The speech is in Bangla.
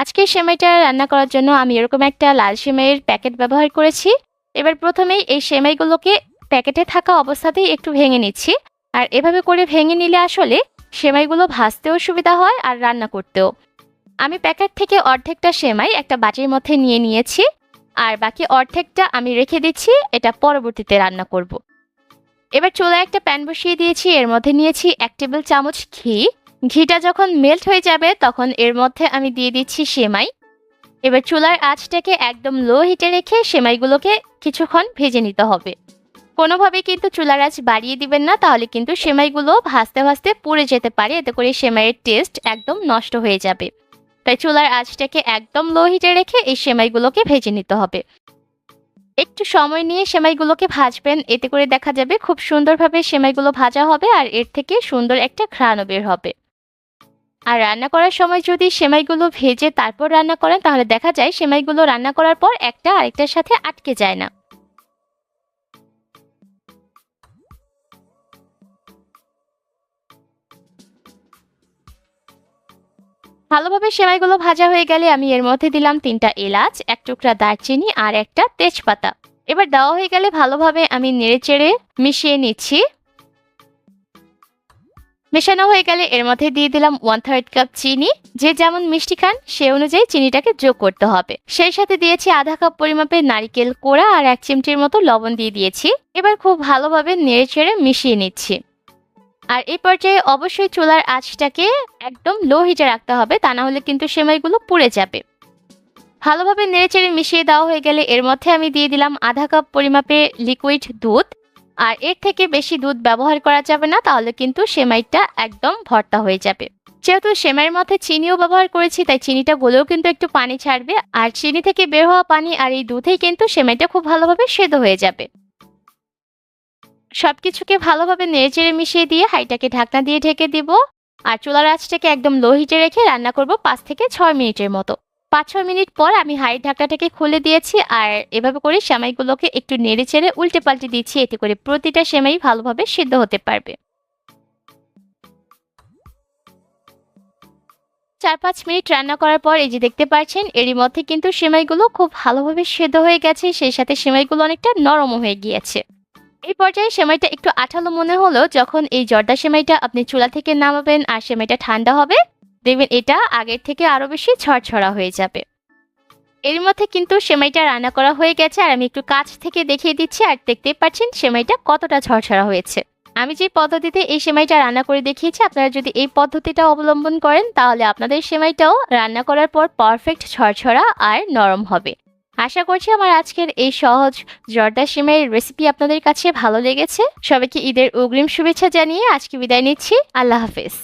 আজকের সেমাইটা রান্না করার জন্য আমি এরকম একটা লাল সেমাইয়ের প্যাকেট ব্যবহার করেছি। এবার প্রথমেই এই সেমাইগুলোকে প্যাকেটে থাকা অবস্থাতেই একটু ভেঙে নিচ্ছি। আর এভাবে করে ভেঙে নিলে আসলে সেমাইগুলো ভাজতেও সুবিধা হয় আর রান্না করতেও। আমি প্যাকেট থেকে অর্ধেকটা সেমাই একটা বাটির মধ্যে নিয়ে নিয়েছি। আর বাকি অর্ধেকটা আমি রেখে দিচ্ছি, এটা পরবর্তীতে রান্না করব। এবার চুলায় একটা প্যান বসিয়ে দিয়েছি। এর মধ্যে নিয়েছি এক টেবিল চামচ ঘি। ঘিটা যখন মেল্ট হয়ে যাবে, তখন এর মধ্যে আমি দিয়ে দিচ্ছি সেমাই। এবার চুলার আঁচটাকে একদম লো হিটে রেখে সেমাইগুলোকে কিছুক্ষণ ভেজে নিতে হবে। কোনোভাবেই কিন্তু চুলার আঁচ বাড়িয়ে দিবেন না, তাহলে কিন্তু সেমাইগুলো ভাজতে ভাজতে পুড়ে যেতে পারে, এতে করে সেমাইয়ের টেস্ট একদম নষ্ট হয়ে যাবে। তাই চুলার আঁচটাকে একদম লো হিটে রেখে এই সেমাইগুলোকে ভেজে নিতে হবে। একটু সময় নিয়ে সেমাইগুলোকে ভাজবেন, এতে করে দেখা যাবে খুব সুন্দরভাবে সেমাইগুলো ভাজা হবে আর এর থেকে সুন্দর একটা ঘ্রাণও বের হবে। আর রান্না করার সময় যদি সেমাইগুলো ভেজে তারপর রান্না করেন, তাহলে দেখা যায় সেমাইগুলো রান্না করার পর একটা আরেকটার সাথে আটকে যায় না। ভালোভাবে সেমাইগুলো ভাজা হয়ে গেলে আমি এর মধ্যে দিলাম তিনটা এলাচ, এক টুকরা দারচিনি আর একটা তেজপাতা। এবার দেওয়া হয়ে গেলে ভালোভাবে আমি নেড়ে চেড়ে মিশিয়ে নিচ্ছি। মেশানো হয়ে গেলে এর মধ্যে দিয়ে দিলাম ওয়ান থার্ড কাপ চিনি। যে যেমন মিষ্টি খান, সে অনুযায়ী চিনিটাকে যোগ করতে হবে। সেই সাথে দিয়েছি আধা কাপ পরিমাপে নারিকেল কোড়া আর এক চিমটির মতো লবণ দিয়ে দিয়েছি। এবার খুব ভালোভাবে নেড়ে চেড়ে মিশিয়ে নিচ্ছি। আর এই পর্যায়ে অবশ্যই চুলার আঁচটাকে একদম লো হিটে রাখতে হবে, তা না হলে কিন্তু সেমাইগুলো পুড়ে যাবে। ভালোভাবে নেড়ে নেড়েচেড়ে মিশিয়ে দেওয়া হয়ে গেলে এর মধ্যে আমি দিয়ে দিলাম আধা কাপ পরিমাপে লিকুইড দুধ। আর এর থেকে বেশি দুধ ব্যবহার করা যাবে না, তাহলে কিন্তু সেমাইটা একদম ভর্তা হয়ে যাবে। যেহেতু সেমাইয়ের মধ্যে চিনিও ব্যবহার করেছি, তাই চিনিটা গলেও কিন্তু একটু পানি ছাড়বে। আর চিনি থেকে বের হওয়া পানি আর এই দুধেই কিন্তু সেমাইটা খুব ভালোভাবে সেদ্ধ হয়ে যাবে। সব কিছুকে ভালোভাবে নেড়েচেড়ে মিশিয়ে দিয়ে হাইটাকে ঢাকনা দিয়ে ঢেকে দিব। আর চুলার আঁচটাকে একদম লো হিটে রেখে রান্না করব পাঁচ থেকে ছয় মিনিটের মতো। পাঁচ ছয় মিনিট পর আমি হাই ঢাকনাটাকে খুলে দিয়েছি আর এভাবে করে সেমাইগুলোকে একটু নেড়ে চেড়ে উল্টে পাল্টে দিচ্ছি। এতে করে প্রতিটা সেমাই ভালোভাবে সিদ্ধ হতে পারবে। চার পাঁচ মিনিট রান্না করার পর এই যে দেখতে পাচ্ছেন, এরই মধ্যে কিন্তু সেমাইগুলো খুব ভালোভাবে সেদ্ধ হয়ে গেছে, সেই সাথে সেমাইগুলো অনেকটা নরমও হয়ে গিয়েছে। এই পর্যায়ে সেমাইটা একটু আঠালো মনে হলো, যখন এই জর্দা সেমাইটা আপনি চুলা থেকে নামাবেন আর সেমাইটা ঠান্ডা হবে দেখবেন এটা আগের থেকে আরও বেশি ছড়ছড়া হয়ে যাবে। এর মধ্যে কিন্তু সেমাইটা রান্না করা হয়ে গেছে আর আমি একটু কাছ থেকে দেখিয়ে দিচ্ছি আর দেখতেই পাচ্ছেন সেমাইটা কতটা ছড়ছড়া হয়েছে। আমি যে পদ্ধতিতে এই সেমাইটা রান্না করে দেখিয়েছি, আপনারা যদি এই পদ্ধতিটা অবলম্বন করেন, তাহলে আপনাদের সেমাইটাও রান্না করার পর পারফেক্ট ছড়ছড়া আর নরম হবে। আশা করছি আমার আজকের এই সহজ জর্দা সিমের রেসিপি আপনাদের কাছে ভালো লেগেছে। সবাইকে ঈদের অগ্রিম শুভেচ্ছা জানিয়ে আজকে বিদায় নিচ্ছি। আল্লাহ হাফেজ।